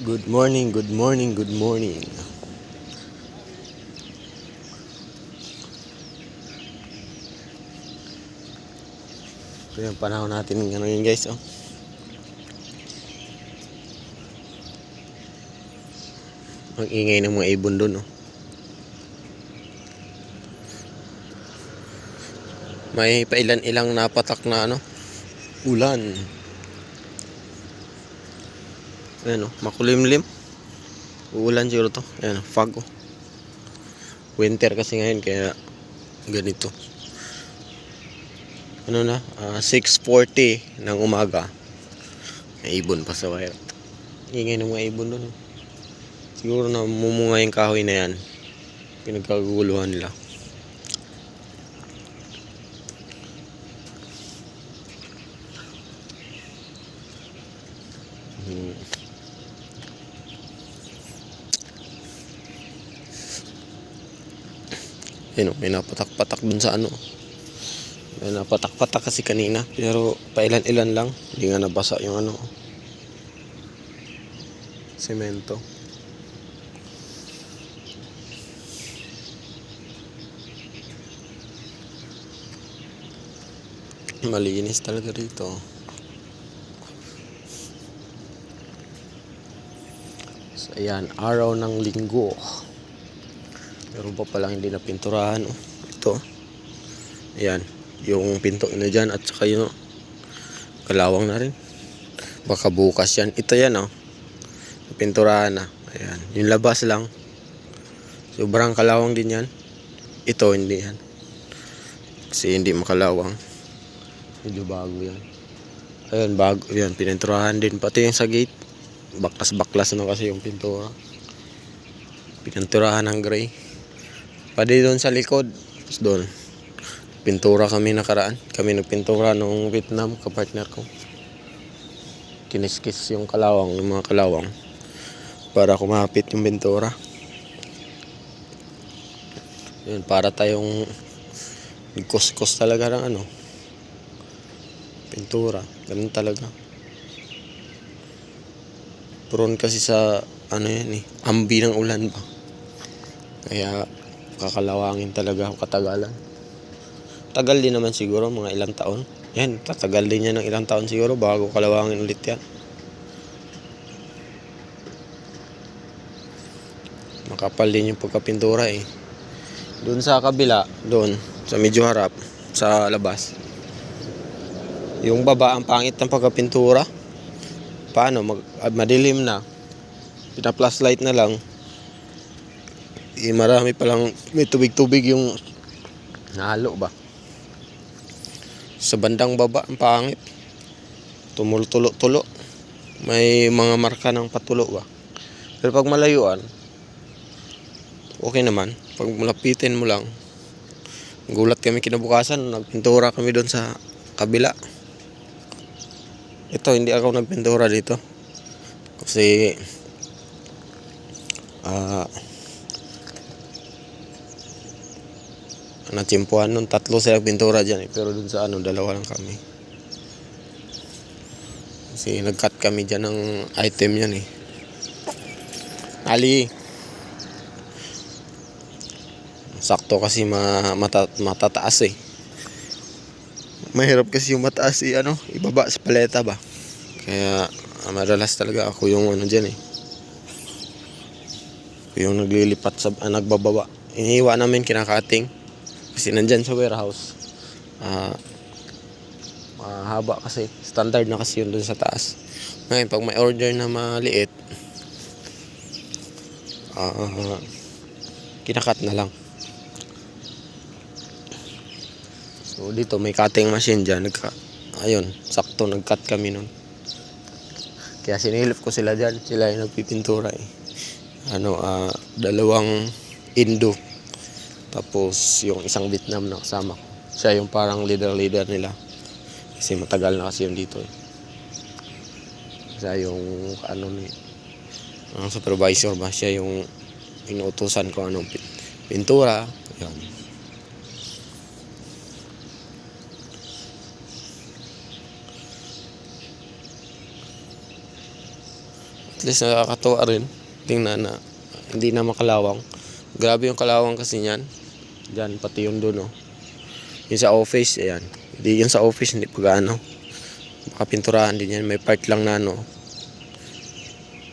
Good morning, good morning, good morning. Ito yung panahon natin ngayon guys. Oh. Ang ingay ng mga ibon doon. Oh. May pailan-ilang napatak na ano, ulan. Ayan oh, makulimlim. Uulan siguro to. Ayan, oh, fog oh. Winter kasi ngayon kaya ganito. Ano na? ah, 6.40 ng umaga. May ibon pa sa wire. Ingay ng mga ibon doon. Siguro na mumunga yung kahoy na yan. Pinagkaguluhan nila. Ayun, may napatak-patak dun sa ano. May napatak-patak kasi kanina. Pero pailan-ilan lang. Hindi nga nabasa yung ano. Semento. Malinis talaga rito. So, ayan. Araw ng linggo. Meron pa palang hindi na pinturahan. Oh. Ito. Ayan. Yung pinto na dyan at saka yun. oh. Kalawang na rin. Baka bukas yan. Ito yan oh. Pinturahan na. Ayan. Yung labas lang. Sobrang kalawang din yan. Ito hindi yan. Kasi hindi makalawang. Medyo bago yan. Ayan, bago yan. Pininturahan din. Pati yung sa gate. Baklas-baklas na kasi yung pintura. Pininturahan ng gray. Pwede doon sa likod. Tapos doon. Pintura kami nakaraan. Kami nagpintura nung Vietnam kapartner ko. Kiniskis yung kalawang, yung mga kalawang. Para kumapit yung pintura. Yun, para tayong nagkos-kos talaga ng ano. Pintura. Ganun talaga. Prone kasi sa ano yan eh. Ambi ng ulan ba. Kaya kakalawangin talaga katagalan. Tagal din naman siguro, mga ilang taon. Yan, tatagal din yan ng ilang taon siguro bago kalawangin ulit yan. Makapal din yung pagkapintura eh. Doon sa kabila, doon, sa medyo harap, sa labas. Yung baba, ang pangit ng pagkapintura. Paano? Mag, ah, madilim na. Pina-plus light na lang. Eh, marami palang may tubig-tubig yung nahalo ba? Sa bandang baba, ang pangit. Tumulo-tulo-tulo. May mga marka ng patulo ba? Pero pag malayuan, okay naman. Pag malapitin mo lang, gulat kami kinabukasan, nagpintura kami doon sa kabila. Ito, hindi ako nagpintura dito. Kasi, ah, natsimpuan nun, tatlo sila pintura dyan eh. Pero dun sa ano, dalawa lang kami. Kasi nag-cut kami dyan ng item yan eh. Ali. Sakto kasi ma mata, matataas eh. Mahirap kasi yung mataas eh, ano, ibaba sa paleta ba. Kaya ah, madalas talaga ako yung ano dyan eh. Ako Yung naglilipat sa, ah, nagbababa. Iniiwa namin kinakating. Kasi nandyan sa warehouse. Ah, mahaba kasi. Standard na kasi yun dun sa taas. Ngayon, pag may order na maliit, ah, kinakat na lang. So, dito may cutting machine dyan. Nagka, ayun, sakto nag-cut kami nun. Kaya sinilip ko sila dyan. Sila yung nagpipintura eh. Ano, ah, dalawang Indo. Tapos yung isang Vietnam na kasama ko. Siya yung parang leader-leader nila. Kasi matagal na kasi yung dito eh. Siya yung ano ni ang supervisor ba siya yung inuutosan ko anong pi- pintura. Yan. At least nakakatuwa rin. Tingnan na hindi na makalawang. Grabe yung kalawang kasi niyan. Diyan, pati yung doon, oh. Yung sa office, ayan. Hindi yung sa office, hindi pa gaano. Makapinturahan din yan. May part lang na, ano.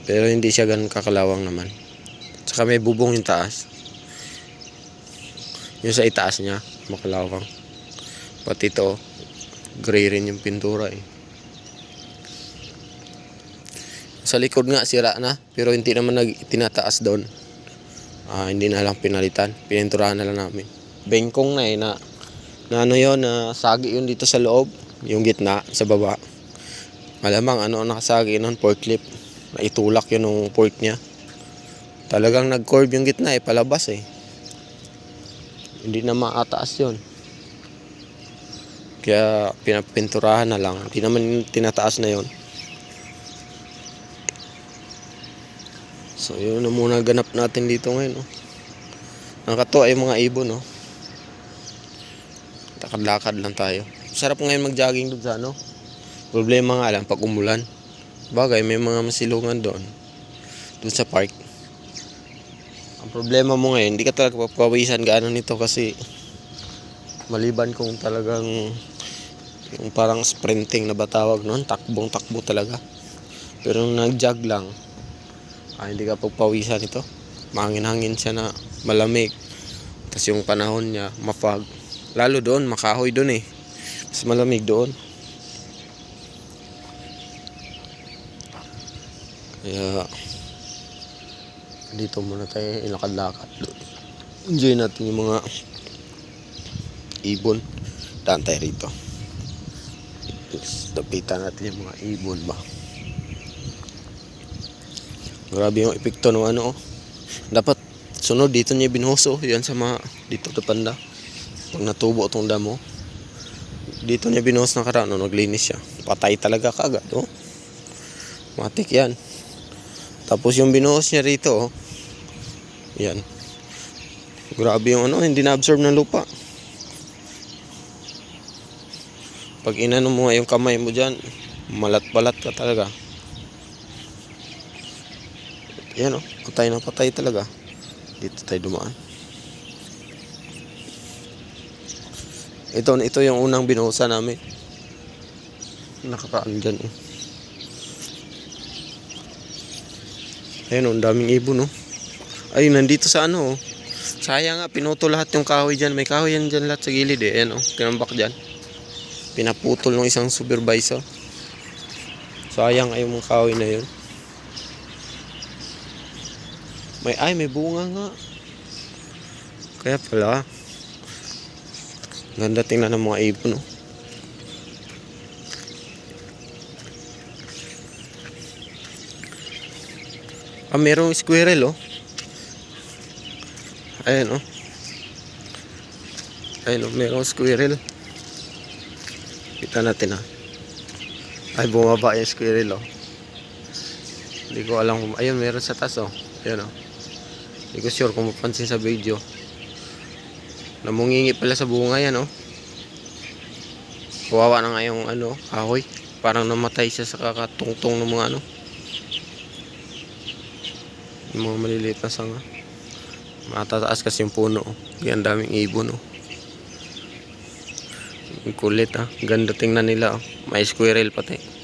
Pero hindi siya ganun kakalawang naman. Tsaka may bubong yung taas. Yung sa itaas niya, makalawang. Pati ito, gray rin yung pintura eh. Sa likod nga, sira na. Pero hindi naman nag tinataas doon. Ah, hindi na lang pinalitan. Pininturahan na lang namin. Bengkong na eh, na, na ano yun, na sagi yun dito sa loob. Yung gitna, sa baba. Malamang ano ang nakasagi nun, pork lip. Naitulak yun ng pork niya. Talagang nag-curve yung gitna eh, palabas eh. Hindi na maataas yun. Kaya pinapinturahan na lang. Hindi naman tinataas na yun. So yun na muna ganap natin dito ngayon. No? Nakakatuwa yung mga ibon. No? Lakad-lakad lang tayo. Sarap ngayon mag-jogging doon sa ano. Problema nga lang pag umulan. Bagay may mga masilungan doon. Doon sa park. Ang problema mo ngayon, hindi ka talaga papawisan gaano nito kasi maliban kung talagang yung parang sprinting na ba tawag noon, takbong takbo talaga. Pero nag-jog lang, ah, hindi ka pagpawisan ito. Mangin-hangin siya na malamig. Tapos yung panahon niya, mafag. Lalo doon, makahoy doon eh. Mas malamig doon. Kaya, dito muna tayo ilakad-lakad. Enjoy natin yung mga ibon. Daan tayo rito. Yes, Lapitan natin yung mga ibon ba. Grabe yung epekto ng ano. oh. Dapat sunod dito niya binuhuso. Yan sa mga dito sa panda. Pag natubo itong damo. Dito niya binuhos ng karaan. No, naglinis siya. Patay talaga kagad. Oh. Matik yan. Tapos yung binuhos niya rito. Oh. Yan. Grabe yung ano. Hindi na-absorb ng lupa. Pag inano mo yung kamay mo dyan. Malat-balat ka talaga. Yan o, patay na patay talaga. Dito tayo dumaan. Ito, ito yung unang binuhusan namin. Nakakaan dyan eh. Ayun o, ang daming ibon o. Ay, nandito sa ano o. Sayang nga, pinuto lahat yung kahoy dyan. May kahoy yan dyan lahat sa gilid eh. Ayan o, tinambak dyan. Pinaputol ng isang supervisor. Sayang ay yung kahoy na yun. May ay, may bunga nga. Kaya pala. Ganda tingnan ng mga ibon, no? Ah, merong squirrel, oh. Ayan, oh. Ayan, oh, merong squirrel. Kita natin, ah. Ay, bumaba yung squirrel, oh. Hindi ko alam kung... Ayun, meron sa taas, oh. Ayan, oh. Hindi ko sure kung mapansin sa video. Namungingi pala sa bunga yan, oh. Kawawa na nga yung, ano, kahoy. Parang namatay siya sa kakatungtong ng mga, ano. Yung mga maliliit na sanga. Matataas kasi yung puno, oh. Ang daming ibon, oh. Ang kulit, ah. Ganda tingnan nila, oh. May squirrel pati.